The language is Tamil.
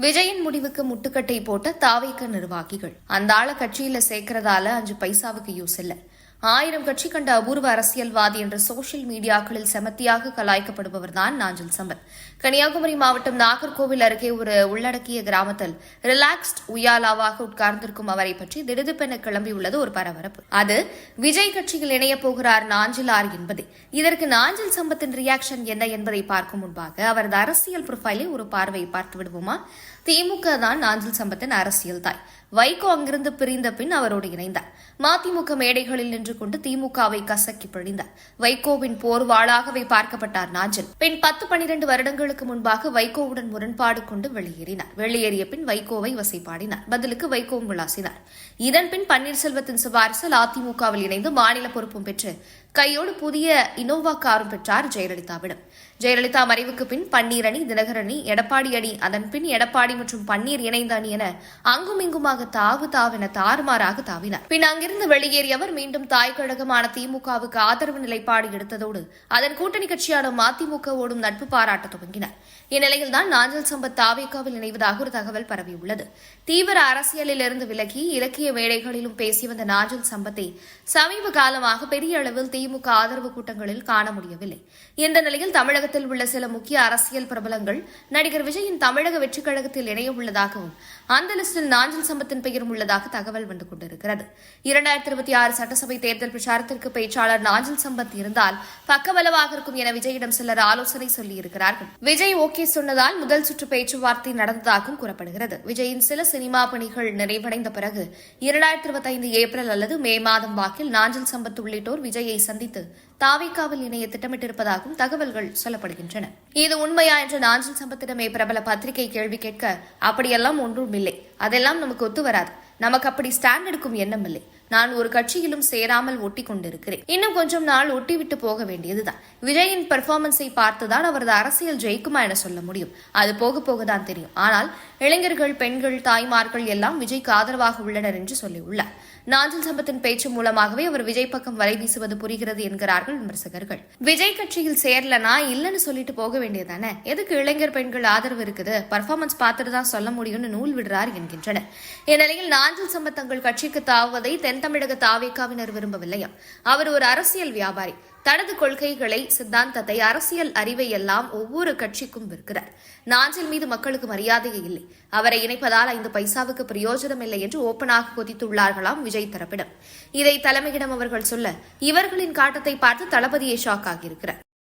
விஜயின் முடிவுக்கு முட்டுக்கட்டை போட்ட தாவைக்க நிர்வாகிகள். அந்த ஆள கட்சியில சேர்க்கறதால அஞ்சு பைசாவுக்கு யூஸ் இல்ல. ஆயிரம் கட்சி கண்ட அபூர்வ அரசியல்வாதி என்ற சோஷியல் மீடியாக்களில் செமத்தியாக கலாய்க்கப்படுபவர்தான் நாஞ்சில் சம்பத். கன்னியாகுமரி மாவட்டம் நாகர்கோவில் அருகே ஒரு உள்ளடக்கிய கிராமத்தில் ரிலாக்ஸ்ட் உயாலாவாக உட்கார்ந்திருக்கும் அவரை பற்றி திடுதிப்பென கிளம்பியுள்ளது ஒரு பரபரப்பு. அது விஜய் கட்சியில் இணையப் போகிறார் நாஞ்சிலார் என்பது. இதற்கு நாஞ்சில் சம்பத்தின் ரியாக்ஷன் என்ன என்பதை பார்க்கும் முன்பாக அவரது அரசியல் ப்ரொஃபைலை ஒரு பார்வை பார்த்து விடுவோமா திமுக தான் நாஞ்சில் சம்பத்தின் அரசியல் தாய். வைகோ அங்கிருந்து பிரிந்த பின் அவரோடு இணைந்தார். மதிமுக மேடைகளில் நின்று கொண்டு திமுகவை கசக்கி பிழிந்தார். வைகோவின் போர்வாளாகவே பார்க்கப்பட்டார் நாஞ்சில். பின் பத்து பனிரெண்டு வருடங்களுக்கு முன்பாக வைகோவுடன் முரண்பாடு கொண்டு வெளியேறினார். வெளியேறிய பின் வைகோவை வசைப்பாடினார். பதிலுக்கு வைகோவும் விளாசினார் இதன் பின் பன்னீர்செல்வத்தின் சிபாரிசில் அதிமுகவில் இணைந்து மாநில பொறுப்பும் பெற்று கையோடு புதிய இனோவா காரும் பெற்றார் ஜெயலலிதாவிடம். ஜெயலலிதா மறைவுக்கு பின் பன்னீரணி தினகரணி எடப்பாடி அணி அதன் பின் எடப்பாடி மற்றும் பன்னீர் இணைந்த அணி என அங்கும் இங்குமாக தாவு தாவென தாறுமாறாக தாவினார். பின் அங்கிருந்து வெளியேறியவர் மீண்டும் தாய் கழகமான திமுகவுக்கு ஆதரவு நிலைப்பாடு எடுத்ததோடு அதன் கூட்டணி கட்சியான மதிமுகவோடும் நட்பு பாராட்ட துவங்கினார். இந்நிலையில்தான் நாஞ்சல் சம்பத் தாவேக்காவில் இணைவதாக ஒரு தகவல் பரவியுள்ளது தீவிர அரசியலில் இருந்து விலகி இலக்கிய மேடைகளிலும் பேசி வந்த நாஞ்சல் சம்பத்தை சமீப காலமாக பெரிய அளவில் திமுக ஆதரவு கூட்டங்களில் காண முடியவில்லை. இந்த நிலையில் தமிழகத்தில் உள்ள சில முக்கிய அரசியல் பிரபலங்கள் நடிகர் விஜயின் தமிழக வெற்றிக் கழகத்தில் இணைய உள்ளதாகவும் அந்த லிஸ்டில் நாஞ்சில் சம்பத்தின் பெயரும் உள்ளதாக தகவல் வந்து கொண்டிருக்கிறது. இரண்டாயிரத்தி இருபத்தி ஆறு சட்டசபை தேர்தல் பிரச்சாரத்திற்கு பேச்சாளர் நாஞ்சில் சம்பத் இருந்தால் பக்கபலமாக இருக்கும் என விஜயிடம் சிலர் ஆலோசனை சொல்லியிருக்கிறார்கள். விஜய் ஓகே சொன்னதால் முதல் சுற்று பேச்சுவார்த்தை நடந்ததாகவும் கூறப்படுகிறது. விஜயின் சில சினிமா பணிகள் நிறைவடைந்த பிறகு இரண்டாயிரத்தி இருபத்தைந்து ஏப்ரல் அல்லது மே மாதம் வாக்கில் நாஞ்சில் சம்பத் உள்ளிட்டோர் விஜயை சந்தித்து தாவிக்காவில் இணைய திட்டமிட்டிருப்பதாகவும் தகவல்கள் சொல்லப்படுகின்றன. இது உண்மையா என்று நாஞ்சல் சம்பத்திடமே பிரபல பத்திரிகை கேள்வி கேட்க அப்படியெல்லாம் ஒன்றும் இல்லை. அதெல்லாம் நமக்கு ஒத்து வராது. நமக்கு அப்படி ஸ்டாண்ட் எடுக்கும் எண்ணம் இல்லை. நான் ஒரு கட்சியிலும் சேராமல் ஒட்டி கொண்டிருக்கிறேன் இன்னும் கொஞ்சம் நாள் ஒட்டி விட்டு போக வேண்டியதுதான். விஜயின் பெர்ஃபார்மன்ஸை பார்த்துதான் அவரது அரசியல் ஜெயிக்குமா என சொல்ல முடியும். அது போக போக தான் தெரியும். ஆனால் இளைஞர்கள் பெண்கள் தாய்மார்கள் எல்லாம் விஜய்க்கு ஆதரவாக உள்ளனர் என்று சொல்லியுள்ளார். நாஞ்சில் சம்பத்தின் பேச்சு மூலமாகவே அவர் விஜய் பக்கம் வலை வீசுவது புரிகிறது என்கிறார்கள் விமர்சகர்கள். விஜய் கட்சியில் சேரலனா இல்லைன்னு சொல்லிட்டு போக வேண்டியதானே? எதுக்கு இளைஞர் பெண்கள் ஆதரவு இருக்குது? பர்ஃபார்மன்ஸ் பார்த்துட்டு தான் சொல்ல முடியும்னு நூல் விடுறார் என்கின்றனர். இந்நிலையில் நாஞ்சில் சம்பத் தங்கள் கட்சிக்கு தாவுவதை தென் தமிழக தாவேக்காவினர் விரும்பவில்லையா? அவர் ஒரு அரசியல் வியாபாரி. தனது கொள்கைகளை சித்தாந்தத்தை அரசியல் அறிவை எல்லாம் ஒவ்வொரு கட்சிக்கும் விற்கிறார். நாஞ்சில் மீது மக்களுக்கு மரியாதையே இல்லை. அவரை இணைப்பதால் ஐந்து பைசாவுக்கு பிரயோஜனம் இல்லை என்று ஓப்பனாக கொதித்துள்ளார்களாம் விஜய் தரப்பிடம். இதை தலைமையிடம் அவர்கள் சொல்ல இவர்களின் காட்டத்தை பார்த்து தளபதியை ஷாக் ஆகியிருக்கிறார்.